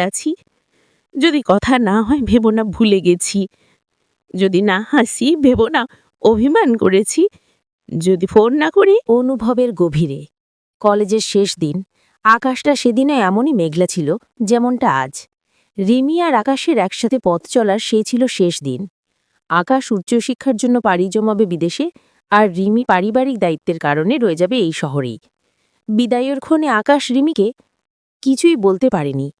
আছি। যদি কথা না হয়, ভেবো না ভুলে গেছি। যদি না হাসি, ভেবো না অভিমান করেছি। যদি ফোন না করি, অনুভবের গভীরে। কলেজের শেষ দিন, আকাশটা সেদিনও এমনই মেঘলা ছিল যেমনটা আজ। রিমি আর আকাশের একসাথে পথ চলার সে ছিল শেষ দিন। আকাশ উচ্চশিক্ষার জন্য পাড়ি জমাবে বিদেশে আর রিমি পারিবারিক দায়িত্বের কারণে রয়ে যাবে এই শহরেই। বিদায়ের ক্ষণে আকাশ রিমিকে কিছুই বলতে পারেনি।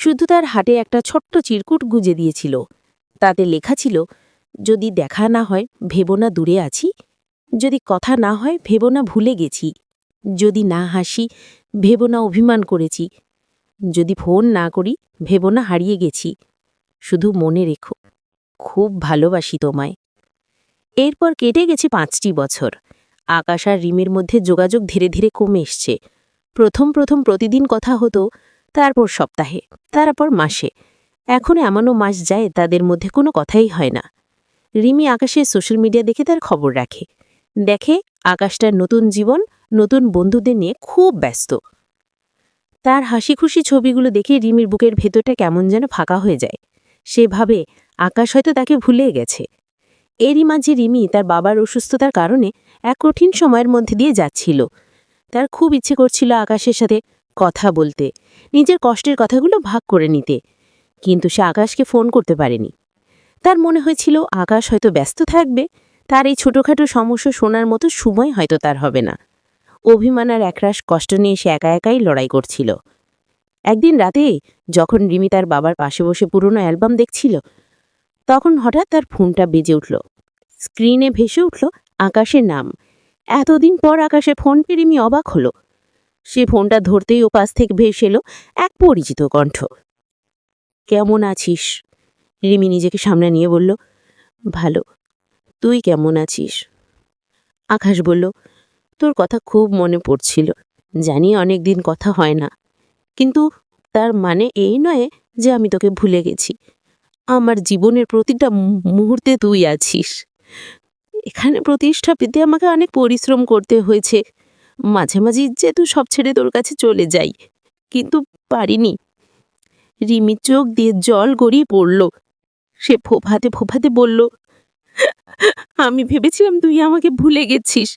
শুধু তার হাটে একটা ছোট্ট চিরকুট গুজে দিয়েছিল। তাতে লেখা ছিল, যদি দেখা না হয়, ভেবো না দূরে আছি। যদি কথা না হয়, ভেবো না ভুলে গেছি। যদি না হাসি, ভেবো না অভিমান করেছি। যদি ফোন না করি, ভেবো না হারিয়ে গেছি। শুধু মনে রেখো, খুব ভালোবাসি তোমায়। এরপর কেটে গেছে পাঁচটি বছর। আকাশ আর রিমের মধ্যে যোগাযোগ ধীরে ধীরে কমে এসছে। প্রথম প্রথম প্রতিদিন কথা হতো তারপর সপ্তাহে, তারপর মাসে। এখন এমনও মাস যায়, তাদের মধ্যে কোনো কথাই হয় না। রিমি আকাশের সোশ্যাল মিডিয়া দেখে তার খবর রাখে। দেখে আকাশটার নতুন জীবন, নতুন বন্ধুদের নিয়ে খুব ব্যস্ত। তার হাসি খুশি ছবিগুলো দেখে রিমির বুকের ভেতরটা কেমন যেন ফাঁকা হয়ে যায়। সে ভাবে আকাশ হয়তো তাকে ভুলে গেছে। এরই মাঝে রিমি তার বাবার অসুস্থতার কারণে এক কঠিন সময়ের মধ্যে দিয়ে যাচ্ছিল। তার খুব ইচ্ছে করছিল আকাশের সাথে কথা বলতে, নিজের কষ্টের কথাগুলো ভাগ করে নিতে। কিন্তু সে আকাশকে ফোন করতে পারেনি। তার মনে হয়েছিল আকাশ হয়তো ব্যস্ত থাকবে, তার এই ছোটোখাটো সমস্যা শোনার মতো সময় হয়তো তার হবে না। অভিমান আর একরাশ কষ্ট নিয়ে সে একা একাই লড়াই করছিল। একদিন রাতে, যখন রিমি তার বাবার পাশে বসে পুরনো অ্যালবাম দেখছিল, তখন হঠাৎ তার ফোনটা বেজে উঠল। স্ক্রিনে ভেসে উঠল আকাশের নাম। এতদিন পর আকাশে ফোন পেয়ে রিমি অবাক হলো। সে ফোনটা ধরতেই ওপাশ থেকে ভেসে এলো এক পরিচিত কণ্ঠ। কেমন আছিস? রিমি নিজেকে সামনে নিয়ে বলল, ভালো। তুই কেমন আছিস? আকাশ বলল, তোর কথা খুব মনে পড়ছিল। জানি অনেক দিন কথা হয় না। কিন্তু তার মানে এই নয় যে আমি তোকে ভুলে গেছি। আমার জীবনের প্রতিটা মুহূর্তে তুই আছিস। এখানে প্রতিষ্ঠা পেতে আমাকে অনেক পরিশ্রম করতে হয়েছে। মাঝে মাঝে যেহেতু সব ছেড়ে তোর কাছে চলে যাই, কিন্তু পারিনি। রিমির চোখ দিয়ে জল গড়িয়ে পড়ল। সে ফোফাতে ফোফাতে বলল, আমি ভেবেছিলাম তুই আমাকে ভুলে গেছিস।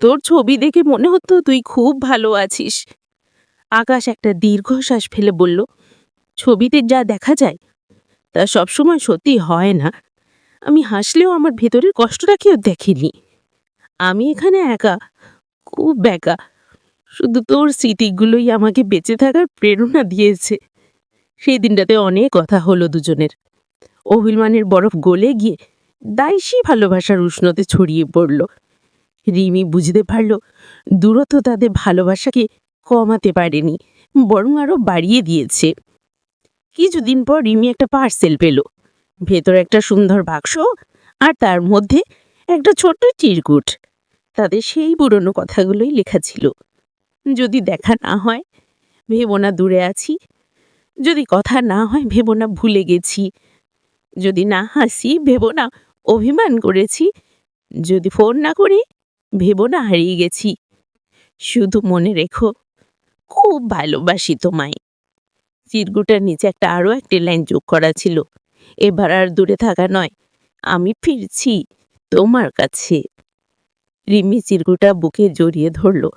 তোর ছবি দেখে মনে হতো তুই খুব ভালো আছিস। আকাশ একটা দীর্ঘশ্বাস ফেলে বলল, ছবিতে যা দেখা যায়, তা সবসময় সত্যি হয় না। আমি হাসলেও আমার ভেতরের কষ্টটা কেউ দেখেনি। আমি এখানে একা খুব একা। শুধু তোর স্মৃতিগুলোই আমাকে বেঁচে থাকার প্রেরণা দিয়েছে। সেই দিনটাতে অনেক কথা হলো দুজনের। অভিমানের বরফ গলে গিয়ে দাইসী ভালোবাসার উষ্ণতে ছড়িয়ে পড়ল। রিমি বুঝতে পারল, দূরত্ব তাদের ভালোবাসাকে কমাতে পারেনি, বরং আরও বাড়িয়ে দিয়েছে। কিছুদিন পর রিমি একটা পার্সেল পেল। ভেতর একটা সুন্দর বাক্স আর তার মধ্যে একটা ছোট্ট চিরকুট। তাদের সেই পুরনো কথাগুলোই লেখা ছিল। যদি দেখা না হয়, ভেবো না দূরে আছি। যদি কথা না হয়, ভেবো না ভুলে গেছি। যদি না হাসি, ভেবো না অভিমান করেছি। যদি ফোন না করি, ভেবো না হারিয়ে গেছি। শুধু মনে রেখো, খুব ভালোবাসি তোমায়। চিরগুটার নিচে একটা আরও একটি লাইন যোগ করা ছিল। এবার আর দূরে থাকা নয়, আমি ফিরছি তোমার কাছে। রিমি চিরকুটা বুকে জড়িয়ে ধরল।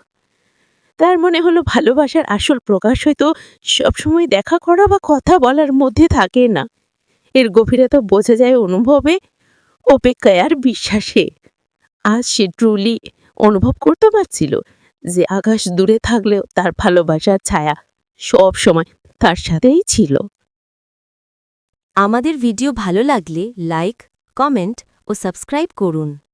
তার মনে হলো ভালোবাসার আসল প্রকাশ হয়তো সবসময় দেখা করা বা কথা বলার মধ্যে থাকে না। এর গভীরতা বোঝা যায় অনুভবে, অপেক্ষায় আর বিশ্বাসে। আজ সে ট্রুলি অনুভব করতে পারছিল যে আকাশ দূরে থাকলেও তার ভালোবাসার ছায়া সব সময় তার সাথেই ছিল। আমাদের ভিডিও ভালো লাগলে লাইক কমেন্ট ও সাবস্ক্রাইব করুন।